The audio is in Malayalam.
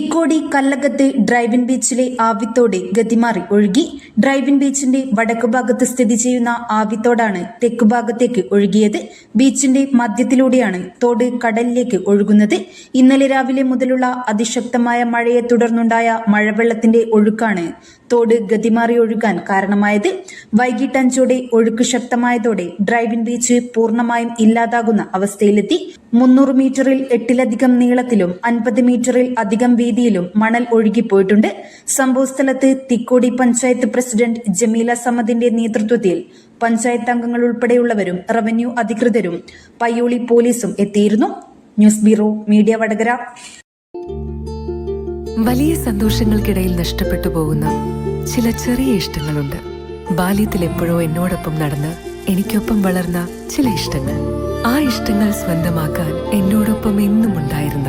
തിക്കോടി കല്ലകത്തെ ഡ്രൈവിൻ ബീച്ചിലെ ആവിത്തോടെ ഗതിമാറി ഒഴുകി. ഡ്രൈവിൻ ബീച്ചിന്റെ വടക്കു ഭാഗത്ത് സ്ഥിതി ചെയ്യുന്ന ആവിത്തോടാണ് തെക്കു ഭാഗത്തേക്ക് ഒഴുകിയത്. ബീച്ചിന്റെ മധ്യത്തിലൂടെയാണ് തോട് കടലിലേക്ക് ഒഴുകുന്നത്. ഇന്നലെ രാവിലെ മുതലുള്ള അതിശക്തമായ മഴയെ തുടർന്നുണ്ടായ മഴവെള്ളത്തിന്റെ ഒഴുക്കാണ് തോട് ഗതിമാറി ഒഴുകാൻ കാരണമായത്. വൈകിട്ട് അഞ്ചോടെ ഒഴുക്ക് ശക്തമായതോടെ ഡ്രൈവിൻ ബീച്ച് പൂർണമായും ഇല്ലാതാകുന്ന അവസ്ഥയിലെത്തി. മുന്നൂറ് മീറ്ററിൽ എട്ടിലധികം നീളത്തിലും അൻപത് മീറ്ററിൽ അധികം വീതിയിലും മണൽ ഒഴുകിപ്പോയിട്ടുണ്ട്. സംഭവസ്ഥലത്ത് തിക്കോടി പഞ്ചായത്ത് പ്രസിഡന്റ് ജമീല സമദിന്റെ നേതൃത്വത്തിൽ പഞ്ചായത്ത് അംഗങ്ങൾ ഉൾപ്പെടെയുള്ളവരും റവന്യൂ അധികൃതരും പയ്യോളി പോലീസും എത്തിയിരുന്നു. News bureau media Vadakara. വലിയ സന്തോഷങ്ങൾക്കിടയിൽ നഷ്ടപ്പെട്ടു പോകുന്ന ചില ചെറിയ ഇഷ്ടങ്ങളുണ്ട്. ബാല്യത്തിൽ എപ്പോഴോ എന്നോടൊപ്പം നടന്ന് എനിക്കൊപ്പം വളർന്ന ചില ഇഷ്ടങ്ങൾ. ആ ഇഷ്ടങ്ങൾ സ്വന്തമാക്കാൻ എന്നോടൊപ്പം എന്നും ഉണ്ടായിരുന്ന